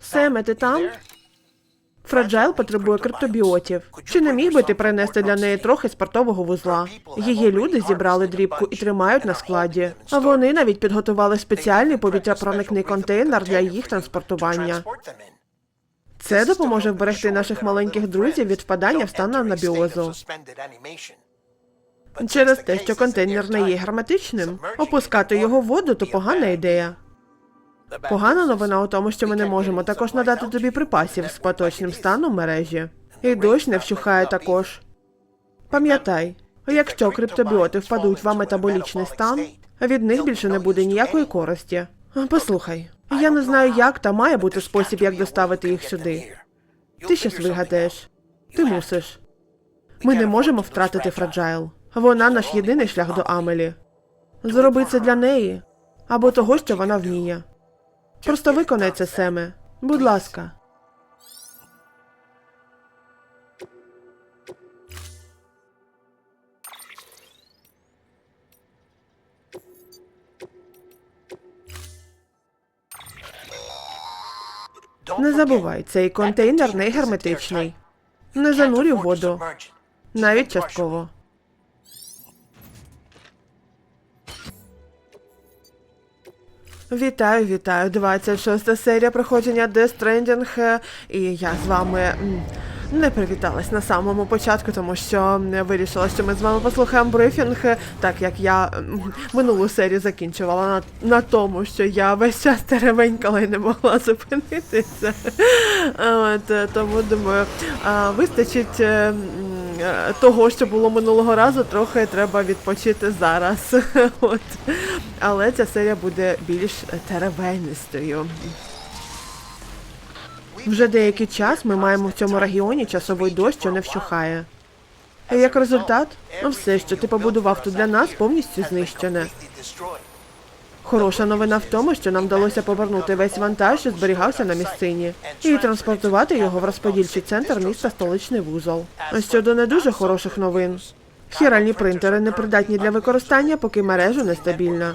Семе, ти там? Фраджайл потребує криптобіотів. Чи не міг би ти принести для неї трохи спортового вузла? Її люди зібрали дрібку і тримають на складі. А вони навіть підготували спеціальний повітряпроникний контейнер для їх транспортування. Це допоможе вберегти наших маленьких друзів від впадання в стан анабіозу. Через те, що контейнер не є герметичним, опускати його в воду то погана ідея. Погана новина у тому, що ми не можемо також надати тобі припасів з поточним станом мережі. І дощ не вщухає також. Пам'ятай, якщо криптобіоти впадуть в метаболічний стан, від них більше не буде ніякої користі. Послухай, я не знаю, як та має бути спосіб, як доставити їх сюди. Ти щось вигадаєш. Ти мусиш. Ми не можемо втратити фраджайл. Вона наш єдиний шлях до Амелі. Зроби це для неї або того, що вона вміє. Просто виконай це, Семе. Будь ласка. Не забувай, цей контейнер не герметичний. Не занурюй воду, навіть частково. Вітаю, вітаю. 26 серія проходження Death Stranding. І я з вами не привіталась на самому початку, тому що вирішила, що ми з вами послухаємо брифінг, так як я минулу серію закінчувала на, на тому, що я весь час теревенькала і не могла зупинитися. От, тому думаю, вистачить. е, Того, що було минулого разу, трохи треба відпочити зараз. От. Але ця серія буде більш теревенистою. Вже деякий час ми маємо в цьому регіоні часовий дощ, що не вщухає. І як результат, ну, все, що ти побудував тут для нас, повністю знищене. Хороша новина в тому, що нам вдалося повернути весь вантаж, що зберігався на місцині, і транспортувати його в розподільчий центр міста столичний вузол. А щодо не дуже хороших новин. Хіральні принтери не придатні для використання, поки мережа нестабільна.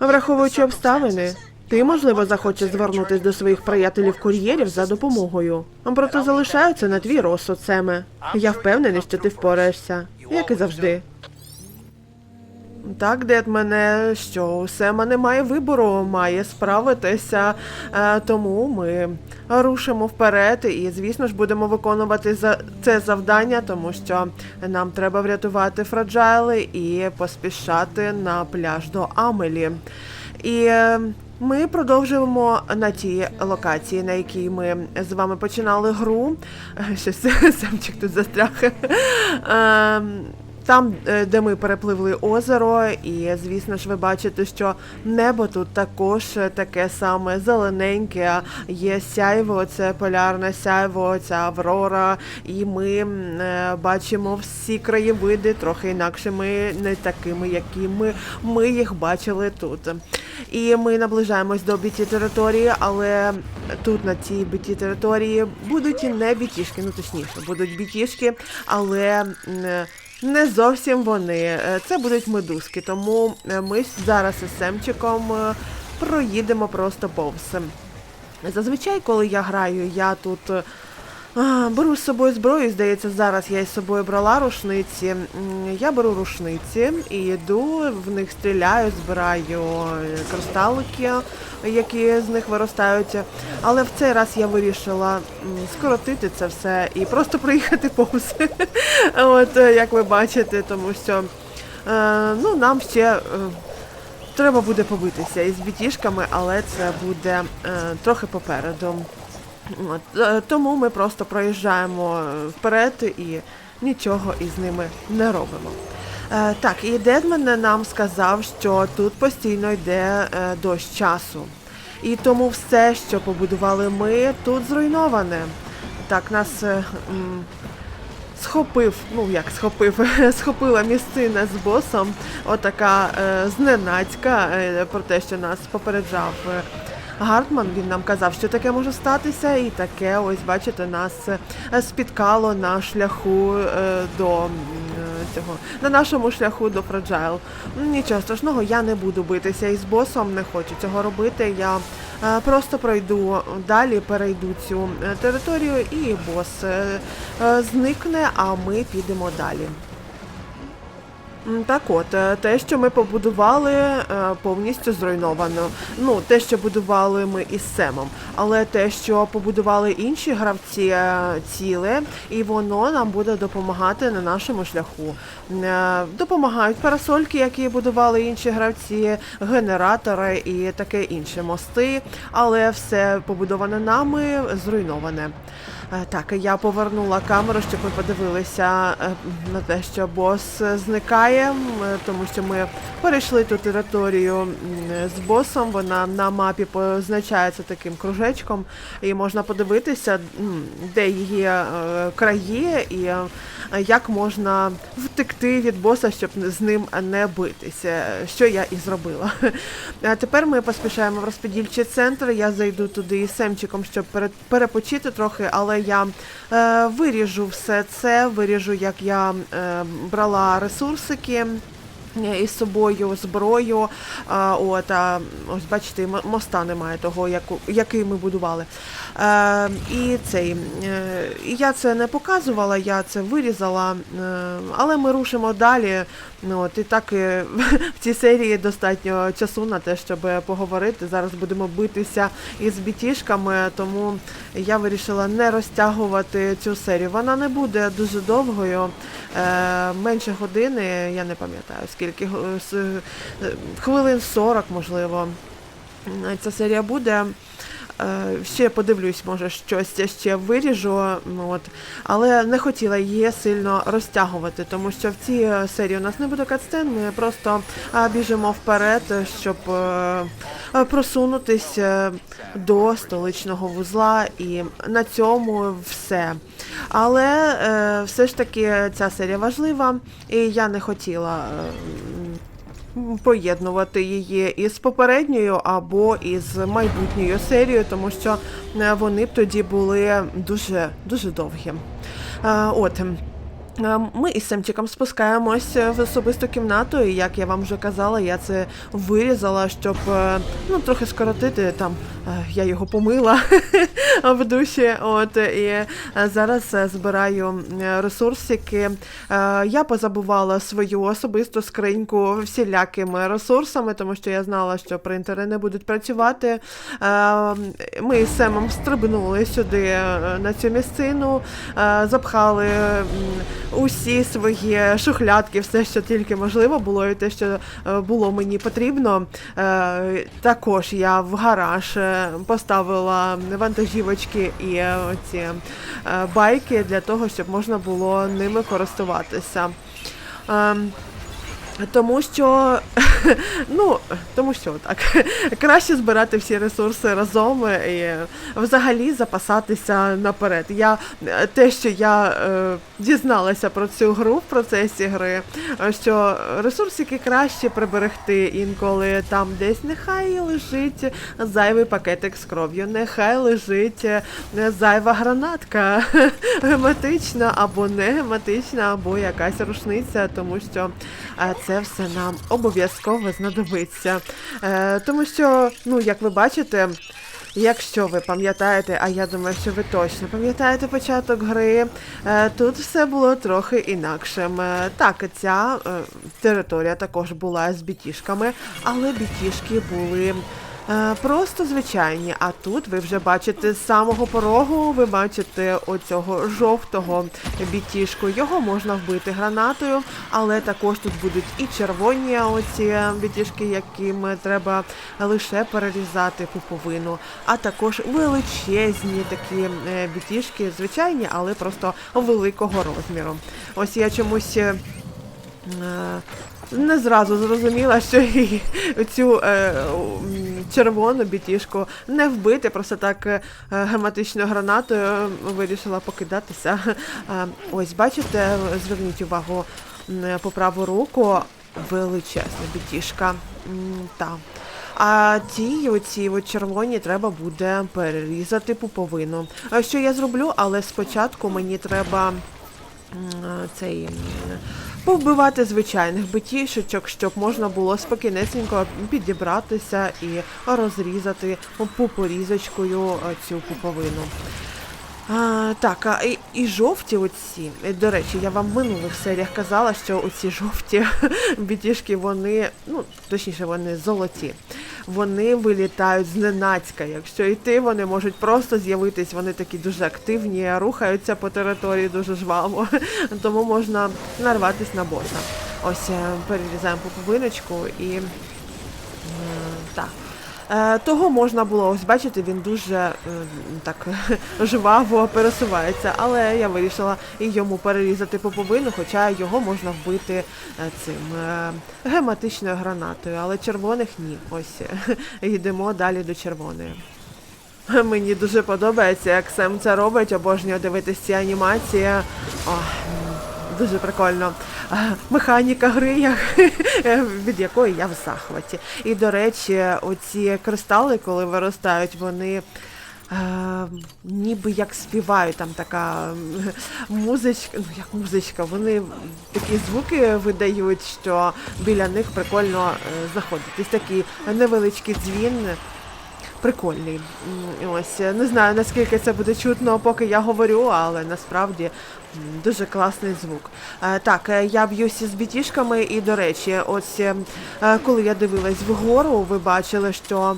Враховуючи обставини, ти, можливо, захочеш звернутись до своїх приятелів-кур'єрів за допомогою. Проте залишаються на твій розсуд, Семе. Я впевнений, що ти впораєшся, як і завжди. Так, дед мене що, Сема немає вибору, має справитися. Е, тому ми рушимо вперед і, звісно ж, будемо виконувати це завдання, тому що нам треба врятувати фраджайли і поспішати на пляж до Амелі. І е, ми продовжуємо на тій локації, на якій ми з вами починали гру. Щось Семчик тут застряг. Там, е, де ми перепливли озеро, і звісно ж, ви бачите, що небо тут також е, таке саме зелененьке. Є сяйво, це полярне сяйво, ця аврора. І ми е, бачимо всі краєвиди трохи інакшими, не такими, які ми, їх бачили тут. І ми наближаємось до біті території, але тут на цій біті території будуть і не бітішки, ну точніше, будуть бітішки, але. Не зовсім вони. Е, Це будуть медузки, тому е, ми зараз із Семчиком е, проїдемо просто повз. Зазвичай, коли я граю, я тут беру з собою зброю. Здається, зараз я із собою брала рушниці. Я беру рушниці і йду, в них стріляю, збираю кристалики, які з них виростають. Але в цей раз я вирішила скоротити це все і просто проїхати повз. От е, як ви бачите, тому що е, ну, нам ще. е, Треба буде побитися із бітішками, але це буде е, трохи попереду. От, е, тому ми просто проїжджаємо вперед і нічого із ними не робимо. Е, так, і Дедмен нам сказав, що тут постійно йде е, дощ часу. І тому все, що побудували ми, тут зруйноване. Так, нас е, м, схопив, ну як схопив, схопила місцина з босом, отака е, зненацька е, про те, що нас попереджав е, Гартман. Він нам казав, що таке може статися, і таке, ось бачите, нас е, спіткало на шляху е, до е, цього, на нашому шляху до Фраджайл. Нічого страшного, я не буду битися із босом, не хочу цього робити. Я е, просто пройду далі, перейду цю територію, і бос е, е, зникне, а ми підемо далі. Так от, е, те, що ми побудували, е, повністю зруйновано. Ну, те, що будували ми із Семом. Але те, що побудували інші гравці, е, ціле, і воно нам буде допомагати на нашому шляху. Допомагають парасольки, які будували інші гравці, генератори і таке інше мости. Але все побудоване нами, зруйноване. Е, Так, я повернула камеру, щоб ми подивилися е, на те, що бос зникає, тому що ми перейшли ту територію з босом. Вона на мапі позначається таким кружечком, і можна подивитися, де її е, краї і як можна втекти від боса, щоб з ним не битися, що я і зробила. Тепер ми поспішаємо в розподільчий центр. Я зайду туди із Семчиком, щоб перепочити трохи, але я е, виріжу все це, виріжу, як я е, брала ресурсики. Е, Із собою зброю, а, от а, ось бачите, моста немає того, яку, який ми будували. Е, і цей е, я це не показувала, я це вирізала, але ми рушимо далі. Ну, от, і так в цій серії достатньо часу на те, щоб поговорити. Зараз будемо битися із бітішками, тому я вирішила не розтягувати цю серію. Вона не буде дуже довгою, менше години, я не пам'ятаю го- с- е, хвилин 40, можливо. Ця серія буде. Е, Ще подивлюсь, може, щось ще виріжу, от. але не хотіла її сильно розтягувати, тому що в цій е, серії у нас не буде катсцен, ми просто біжимо вперед, щоб е, просунутись е, до столичного вузла, і на цьому все. Але все ж таки ця серія важлива, і я не хотіла. Поєднувати її із попередньою або із майбутньою серією, тому що е, вони б тоді були дуже дуже довгі. Е, От. М, е, Ми із Семчиком спускаємось в особисту кімнату, і як я вам вже казала, я це вирізала, щоб е, ну, трохи скоротити там. е, Я його помила в душі. От і е, зараз е, збираю е, ресурсики. Е, Я позабувала свою особисту скриньку всілякими ресурсами, тому що я знала, що принтери не будуть працювати. Е, Ми з Семом стрибнули сюди е, на цю місцину, е, запхали усі свої шухлядки, все, що тільки можливо було, і те, що е, було мені потрібно. Е, Також я в гараж е, поставила вантажівочки і ці байки для того, щоб можна було ними користуватися. Тому що, ну, тому що так, краще збирати всі ресурси разом і взагалі запасатися наперед. Я те, що я е, дізналася про цю гру в процесі гри, е, що ресурсики краще приберегти інколи там десь нехай лежить зайвий пакетик з кров'ю, нехай лежить е, зайва гранатка гематична або не гематична, або якась рушниця, тому що е, це все нам обов'язково знадобиться. Е, Тому що, ну, як ви бачите, Якщо ви пам'ятаєте, а я думаю, що ви точно пам'ятаєте початок гри, е, тут все було трохи інакшим. Е, Так, ця е, територія також була з бітішками, але бітішки були. Е, Просто звичайні, а тут ви вже бачите з самого порогу, ви бачите оцього жовтого бітішку. Його можна вбити гранатою, але також тут будуть і червоні оці бітішки, яким треба лише перерізати пуповину, а також величезні такі е, бітішки, звичайні, але просто великого розміру. Ось я чомусь. Е, е, Не зразу зрозуміла, що і цю е, червону бітішку не вбити, просто так е, гематичною гранатою е, вирішила покидатися. Е, ось, бачите, зверніть увагу по праву руку величезна бітішка. Та. А ті, оці от червоні, треба буде перерізати пуповину. А що я зроблю, але спочатку мені треба е, цей. Повбивати звичайних битішечок, щоб можна було спокійнесенько підібратися і розрізати пупорізочкою е, цю пуповину. А, так, а і, і жовті оці. До речі, я вам в минулих серіях казала, що оці жовті бітішки, вони, ну, точніше, вони золоті. Вони вилітають зненацька. Якщо йти, вони можуть просто з'явитись, вони такі дуже активні, рухаються по території дуже жваво. Тому можна нарватися на боса. Ось е, перерізаємо пуповиночку і. Так. Е, Того можна було, ось бачите, він дуже е, так жваво пересувається, але я вирішила йому перерізати поповину, хоча його можна вбити е, цим гематичною гранатою, але червоних ні. Ось йдемо далі до червоної. Мені дуже подобається, як Сем це робить, обожнюю дивитися ці анімації. О, дуже прикольно. Механіка гри, як- від якої я в захваті. І, до речі, оці кристали, коли виростають, вони. Е, ніби як співають, там така музичка, ну як музичка, вони такі звуки видають, що біля них прикольно е, знаходитись. Такий невеличкий дзвін, прикольний. Ось не знаю наскільки це буде чутно, поки я говорю, але насправді дуже класний звук. Е, Так, е, я б'юся з бітішками, і до речі, ось е, коли я дивилась вгору, ви бачили, що.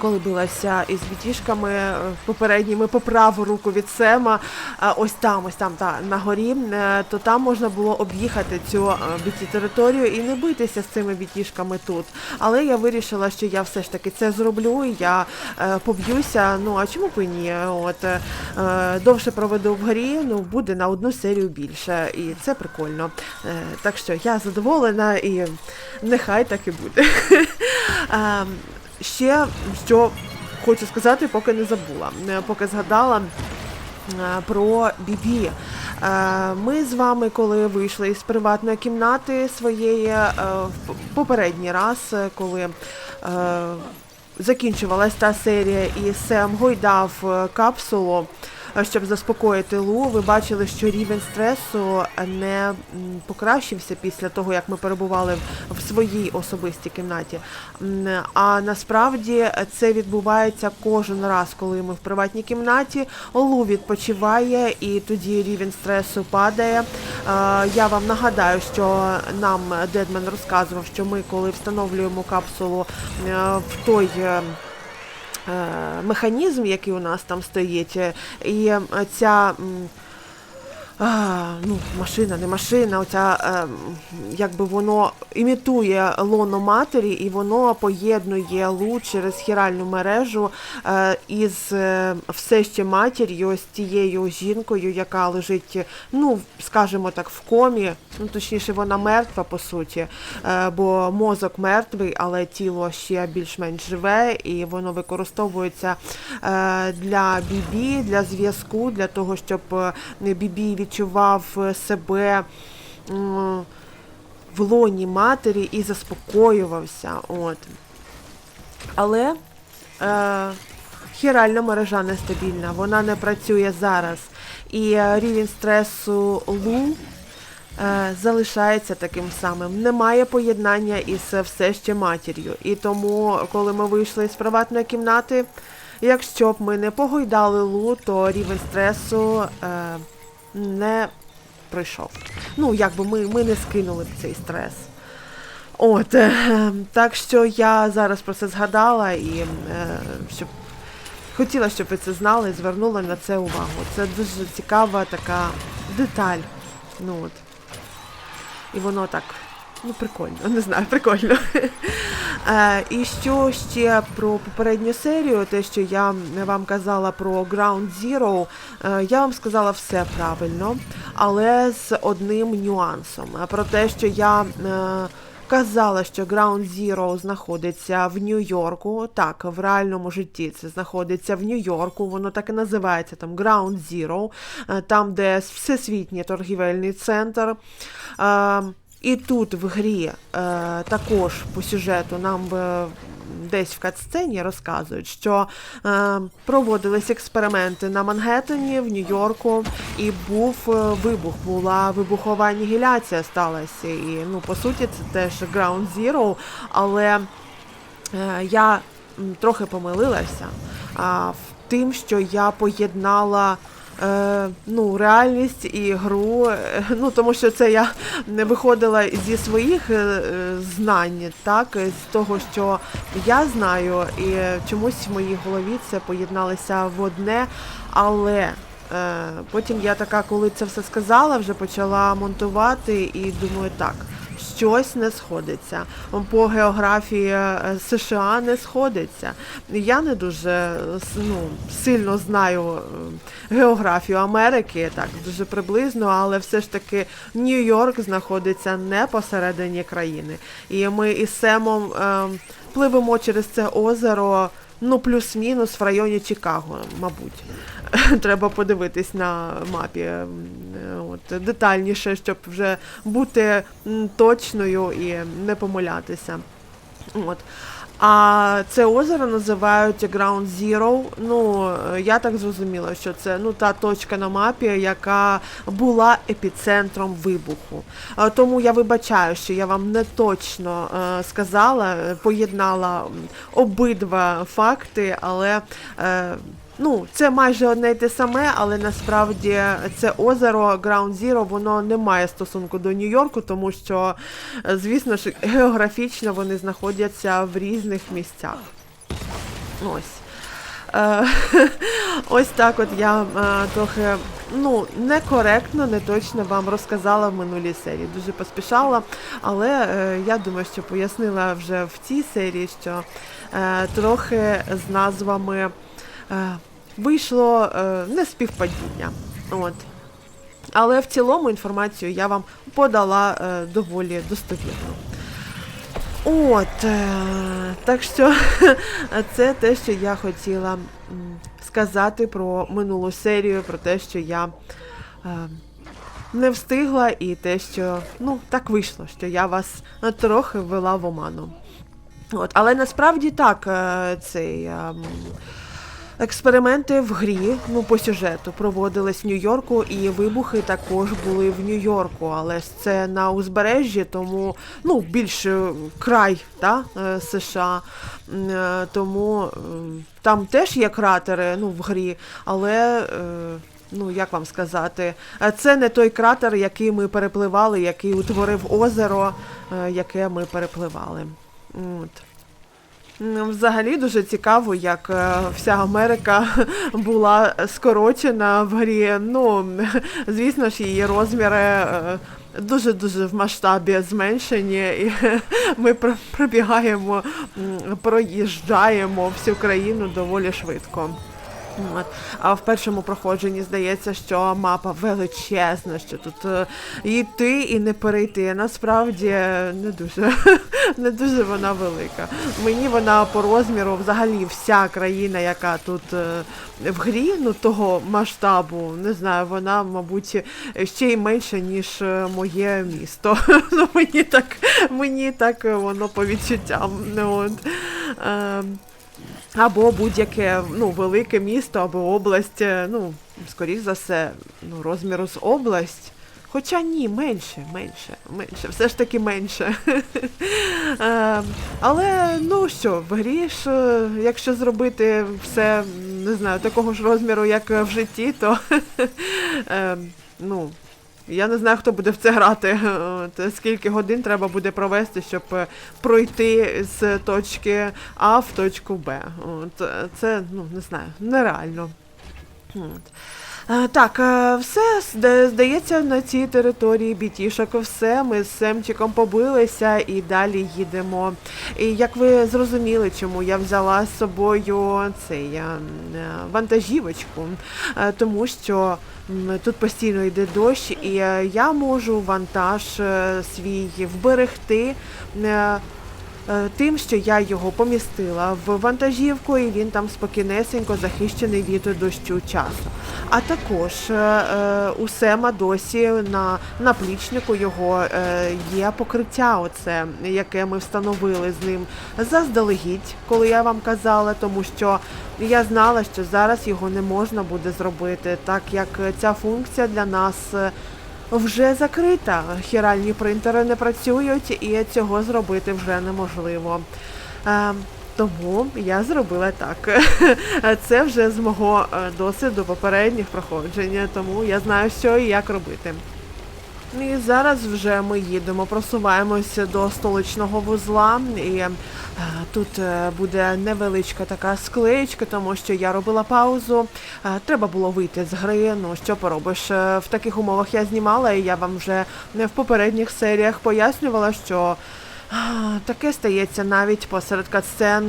Коли билася із бітішками е, попередніми по праву руку від Сема, е, ось там, ось там, та, на горі, е, то там можна було об'їхати цю біті територію і не битися з цими бітішками тут. Але я вирішила, що я все ж таки це зроблю, я поб'юся. Ну а чому б і ні? От довше проведу в горі, ну буде на одну серію більше, і це прикольно. Так що я задоволена і нехай так і буде. Ще що хочу сказати, поки не забула, Е, поки згадала е, про Бібі. Е, Ми з вами, коли вийшли із приватної кімнати своєї в попередній раз, коли закінчувалась та серія, і Сем гойдав капсулу. Е, Щоб заспокоїти Лу, ви бачили, що рівень стресу не покращився після того, як ми перебували в- своїй особистій кімнаті. А насправді це відбувається кожен раз, коли ми в приватній кімнаті. Лу відпочиває, і тоді рівень стресу падає. Е, Я вам нагадаю, що нам Дедмен розказував, що ми, коли встановлюємо капсулу е, в той. Е, механізм, який у нас там стоїть, е, і е, ця. А, ну, машина, не машина, оця, е, якби воно імітує лоно матері, і воно поєднує лу через хіральну мережу е, із е, все ще матір'ю, з тією жінкою, яка лежить, ну, скажімо так, в комі. Ну, точніше, вона мертва по суті, е, бо мозок мертвий, але тіло ще більш-менш живе, і воно використовується е, для бібі, для зв'язку, для того, щоб е, бібі відчував е, себе. В лоні матері і заспокоювався. От. Але е, хіральна мережа нестабільна, вона не працює зараз. І е, рівень стресу Лу е, залишається таким самим. Немає поєднання із все ще матір'ю. І тому, коли ми вийшли з приватної кімнати, якщо б ми не погойдали Лу, то рівень стресу е, не пройшов. Ну, якби ми, ми не скинули б цей стрес. От, е, так що я зараз про це згадала і е, щоб хотіла, щоб ви це знали, звернула на це увагу. Це дуже цікава така деталь. Ну от. І воно так, ну прикольно, не знаю, прикольно. Е, і що ще про попередню серію, те, що я вам казала про Ground Zero, е, я вам сказала все правильно, але з одним нюансом. Е, Про те, що я. е, Казала, що Ground Zero знаходиться в Нью-Йорку. Так, в реальному житті це знаходиться в Нью-Йорку. Воно так і називається там Ground Zero, е, там, де всесвітній торгівельний центр. Е, І тут в грі е, також по сюжету нам е, десь в катсцені розказують, що е, проводились експерименти на Мангеттені, в Нью-Йорку, і був е, вибух, була вибухова анігіляція сталася. І ну, по суті, це теж Ground Zero, але е, я трохи помилилася а, в тим, що я поєднала. Е, ну, реальність і гру, е, ну тому що це я не виходила зі своїх е, знань, так, з того, що я знаю, і чомусь в моїй голові це поєдналося в одне, але е, потім я така, коли це все сказала, вже почала монтувати і думаю, так. Щось не сходиться. По географії е, США не сходиться. Я не дуже ну, сильно знаю е, географію Америки, так дуже приблизно, але все ж таки Нью-Йорк знаходиться не посередині країни. І ми із Семом е, пливемо через це озеро, ну плюс-мінус в районі Чикаго, мабуть. Треба подивитись на мапі от, детальніше, щоб вже бути точною і не помилятися. От. А це озеро називають Ground Zero. Ну, е, я так зрозуміла, що це ну, та точка на мапі, яка була епіцентром вибуху. Е, Тому я вибачаю, що я вам не точно е, сказала, поєднала обидва факти, але. Ну, це майже одне й те саме, але насправді це озеро Ground Zero, воно не має стосунку до Нью-Йорку, тому що, е, звісно ж, географічно вони знаходяться в різних місцях. Ось. Е, Ось так от я е, трохи ну, некоректно, не точно вам розказала в минулій серії. Дуже поспішала, але я думаю, що пояснила вже в цій серії, що трохи з назвами вийшло е, неспівпадіння. От. Але в цілому інформацію я вам подала е, доволі достовірно. От, е, так що це те, що я хотіла сказати про минулу серію, про те, що я е, не встигла, і те, що ну так вийшло, що я вас е, трохи ввела в оману. От, але насправді так, е, цей. ем, Експерименти в грі, ну по сюжету, проводились в Нью-Йорку, і вибухи також були в Нью-Йорку, але це на узбережжі, тому ну більш е, край та, е, США. Е, Тому там теж є кратери ну, в грі, але. Ну, як вам сказати, це не той кратер, який ми перепливали, який утворив озеро, яке ми перепливали. От. Взагалі дуже цікаво, як е, вся Америка була скорочена в грі. Ну, звісно ж, її розміри е, дуже-дуже в масштабі зменшені, і ми про- пробігаємо, проїжджаємо всю країну доволі швидко. От. А в першому проходженні здається, що мапа величезна, що тут е, йти і не перейти. Насправді не дуже, не дуже вона велика. Мені вона по розміру, взагалі, вся країна, яка тут е, в грі, ну того масштабу, не знаю, вона, мабуть, ще й менша, ніж е, моє місто. Ну, мені так, мені так воно по відчуттям. Ну, от. Або будь-яке ну, велике місто або область, е, ну, скоріш за все, ну, розміру з область. Хоча ні, менше, менше, менше, все ж таки менше. Е, Але ну що, в грі ж, е, якщо зробити все, не знаю, такого ж розміру, як в житті, то ну, я не знаю, хто буде в це грати. От, скільки годин треба буде провести, щоб е, пройти з точки А в точку Б. От, е, це, ну, не знаю, нереально. От. Е, Так, е, все здається на цій території бітішок. Все, ми з Семчиком побилися і далі їдемо. І як ви зрозуміли, чому я взяла з собою цей е, е, вантажівочку, Е, тому що тут постійно йде дощ, і е, я можу вантаж е, свій вберегти. Е, тим, що я його помістила в вантажівку, і він там спокійнесенько захищений від дощу часу. А також е, е, у Сема досі на наплічнику його є покриття, оце, яке ми встановили з ним заздалегідь, коли я вам казала, тому що я знала, що зараз його не можна буде зробити, так як ця функція для нас. Вже закрита. Хіральні принтери не працюють, і цього зробити вже неможливо. Е, тому я зробила так. Це вже з мого е, досвіду попередніх проходження, тому я знаю, що і як робити. І зараз вже ми їдемо, просуваємося до столичного вузла, і е, тут е, буде невеличка така склеєчка, тому що я робила паузу. Е, треба було вийти з гри. Ну що поробиш? В таких умовах я знімала, і я вам вже в попередніх серіях пояснювала, що. Таке стається навіть посеред катсцен.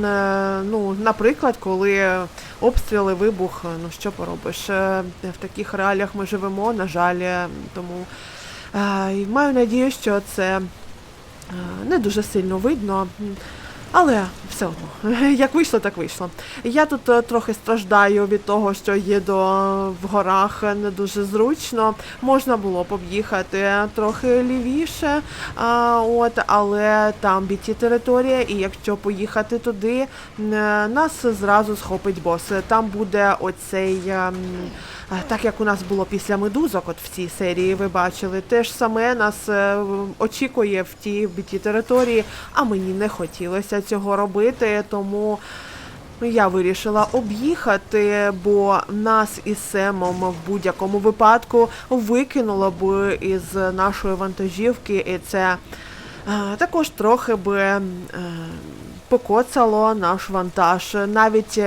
Ну, наприклад, коли обстріли, вибух, ну що поробиш? В таких реаліях ми живемо, на жаль, тому і Маю надію, що це не дуже сильно видно. Але все одно, як вийшло, так вийшло. Я тут е, трохи страждаю від того, що їду в горах не дуже зручно. Можна було б об'їхати трохи лівіше, а, от, але там біті територія, і якщо поїхати туди, е, нас зразу схопить бос. Там буде оцей. Так як у нас було після медузок, от в цій серії ви бачили, те ж саме нас е, очікує в тій біті території, а мені не хотілося цього робити, тому я вирішила об'їхати, бо нас із Семом в будь-якому випадку викинуло б із нашої вантажівки, і це е, також трохи би е, покоцало наш вантаж. Навіть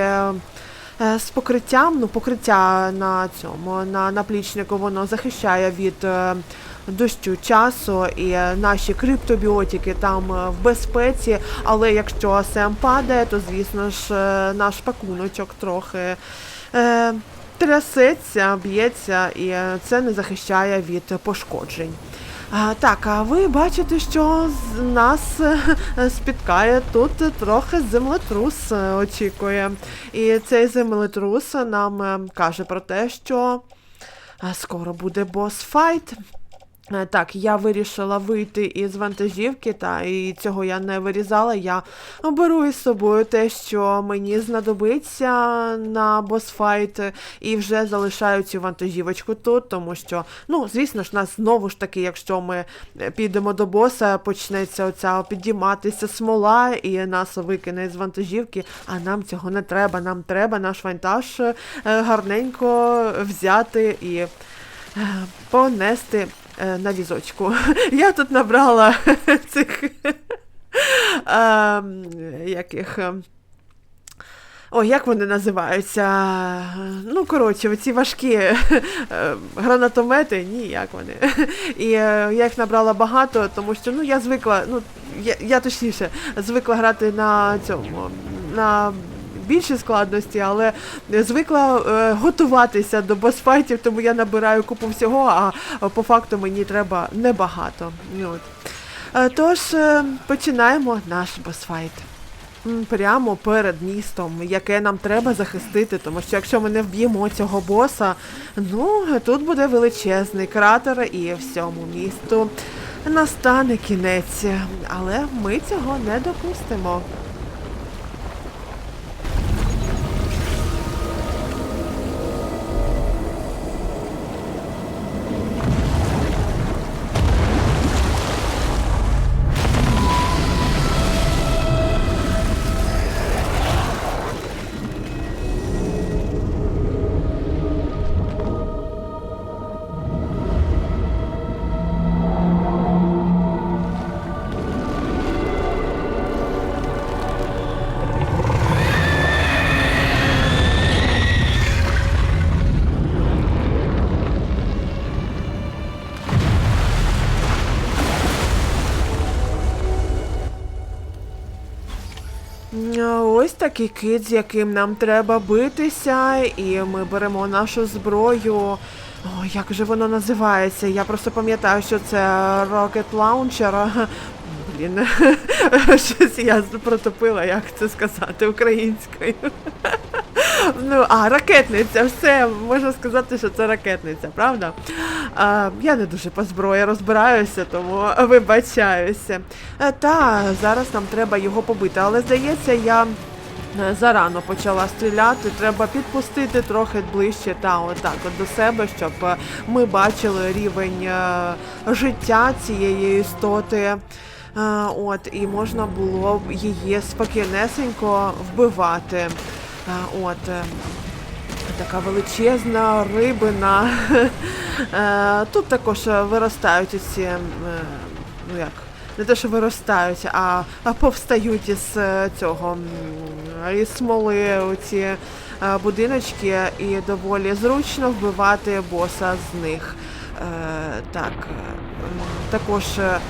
з покриттям, ну покриття на цьому, на наплічнику, воно захищає від е, дощу часу, і е, наші криптобіотики там е, в безпеці. Але якщо Сем падає, то звісно ж е, наш пакуночок трохи. Е, Трясеться, б'ється, і е, це не захищає від пошкоджень. Так, а ви бачите, що нас е, спіткає тут трохи землетрус е, очікує. І цей землетрус нам е, каже про те, що скоро буде босс-файт. Е, Так, я вирішила вийти із вантажівки, та і цього я не вирізала. Я беру із собою те, що мені знадобиться на босфайт, і вже залишаю цю вантажівочку тут, тому що, ну, звісно ж, нас знову ж таки, якщо ми е, підемо до боса, почнеться оця підійматися смола, і нас викине з вантажівки. А нам цього не треба. Нам треба наш вантаж е, гарненько взяти і е, понести е, на візочку. Я тут набрала цих ем, яких. ем, Ой, як вони називаються? Ну, коротше, оці важкі е, гранатомети, ні, як вони. І е, я їх набрала багато, тому що ну, я звикла, ну, я, я точніше, звикла грати на цьому, на більшій складності, але звикла е, готуватися до босфайтів, тому я набираю купу всього, а по факту мені треба небагато. От. Е, Тож е, починаємо наш босфайт. Прямо перед містом, яке нам треба захистити, тому що якщо ми не вб'ємо цього боса, ну тут буде величезний кратер і всьому місту настане кінець. Але ми цього не допустимо. Ось такий кит, з яким нам треба битися, і ми беремо нашу зброю. О, як же воно називається? Я просто пам'ятаю, що це Rocket Launcher. блін, щось я протопила, як це сказати українською. Ну, а, ракетниця, все, можна сказати, що це ракетниця, правда? А, я не дуже по зброї розбираюся, тому вибачаюся. Е, Та, зараз нам треба його побити, але здається, я. Е, Зарано почала стріляти, треба підпустити трохи ближче та отак от до себе, щоб е, ми бачили рівень е, життя цієї істоти. От, і можна було б її спокійнесенько вбивати. От, така величезна рибина. Тут також виростають ці, ну як, не те, що виростають, а, повстають із е, цього із смоли оці е, будиночки, і доволі зручно вбивати боса з них. Е, Так, також. ем,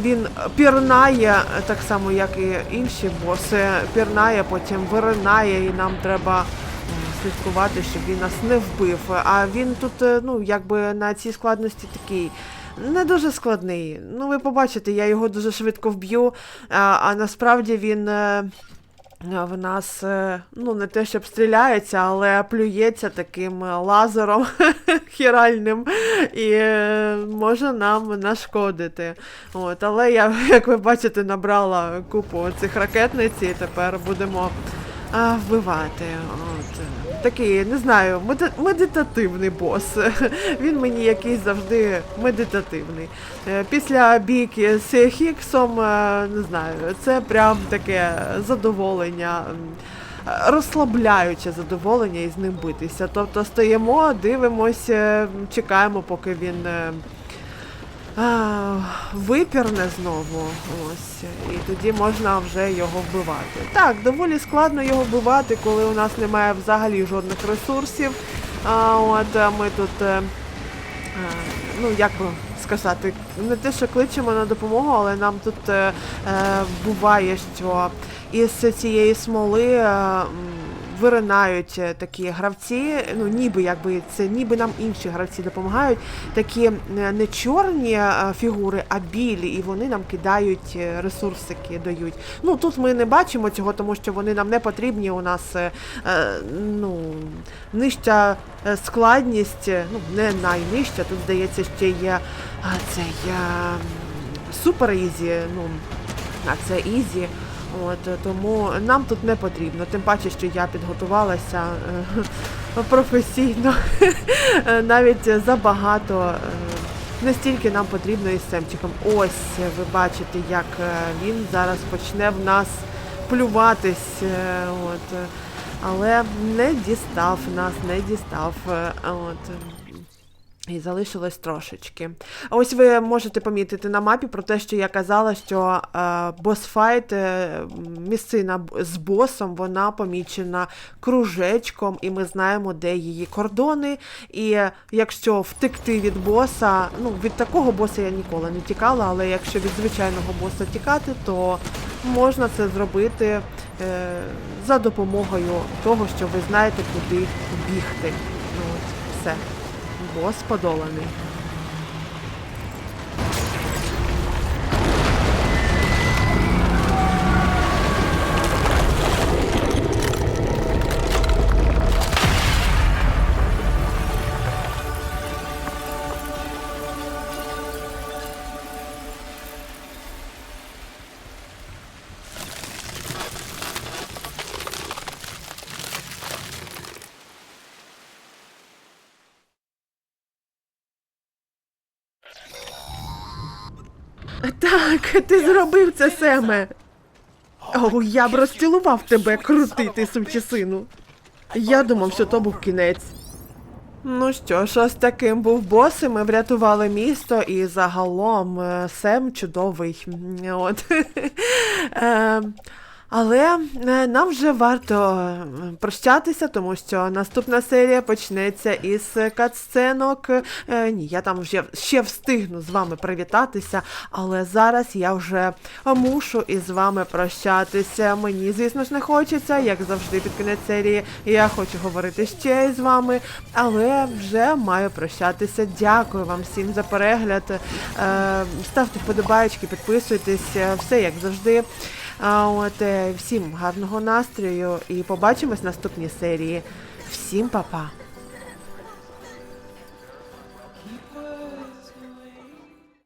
він пірнає, так само, як і інші боси, пірнає, потім виринає, і нам треба слідкувати, щоб він нас не вбив. А він тут, ну, якби на цій складності такий. Не дуже складний. Ну, ви побачите, я його дуже швидко вб'ю, а, а насправді він е, е, в нас, е, ну, не те, щоб стріляється, але плюється таким лазером хіральним і може нам нашкодити. От, але я, як ви бачите, набрала купу цих ракетниць і тепер будемо а, вбивати. Е, Такий, не знаю, меди- медитативний бос. Він мені якийсь завжди медитативний. Е, Після бійки з Хіксом, е, не знаю, це прям таке задоволення. е, Розслабляюче задоволення і з ним битися. Тобто стоїмо, дивимося, чекаємо, поки він е, випірне знову. Ось. І тоді можна вже його вбивати. Так, доволі складно його вбивати, коли у нас немає взагалі жодних ресурсів. А, от ми тут, е, е, ну як би сказати, не те, що кличемо на допомогу, але нам тут е, е, буває, що із цієї смоли. Виринають е, такі гравці, ну ніби якби це ніби нам інші гравці допомагають. Такі е, не чорні е, фігури, а білі, і вони нам кидають ресурсики, дають. Ну тут ми не бачимо цього, тому що вони нам не потрібні. У нас ну нижча складність, ну не найнижча. Тут здається, ще є а, цей е, супер ізі. Ну а це ізі. От тому нам тут не потрібно. Тим паче, що я підготувалася е, професійно, Е, навіть забагато. е, Не стільки нам потрібно із Семчиком. Ось ви бачите, як він зараз почне в нас плюватись. От. Але не дістав нас, не дістав. От. І залишилось трошечки. А ось ви можете помітити на мапі про те, що я казала, що е, босфайт, е, місцина з босом, вона помічена кружечком, і ми знаємо, де її кордони. І якщо втекти від боса, ну від такого боса я ніколи не тікала, але якщо від звичайного боса тікати, то можна це зробити е, за допомогою того, що ви знаєте, куди бігти. Ну, от, все. Подоланий. Ти зробив це, Семе. О, я б розцілував тебе, крутий ти сучасину. Я думав, що то був кінець. Ну що ж, ось таким був бос, і ми врятували місто, і загалом е, Сем чудовий. От. Але е, нам вже варто е, прощатися, тому що наступна серія почнеться із катсценок. Е, Ні, я там вже ще встигну з вами привітатися, але зараз я вже мушу із вами прощатися. Мені, звісно ж, не хочеться, як завжди під кінець серії. Я хочу говорити ще із вами, але вже маю прощатися. Дякую вам всім за перегляд. Ставте вподобайки, підписуйтесь, все як завжди. А от е, всім гарного настрою і побачимось в наступній серії. Всім па-па!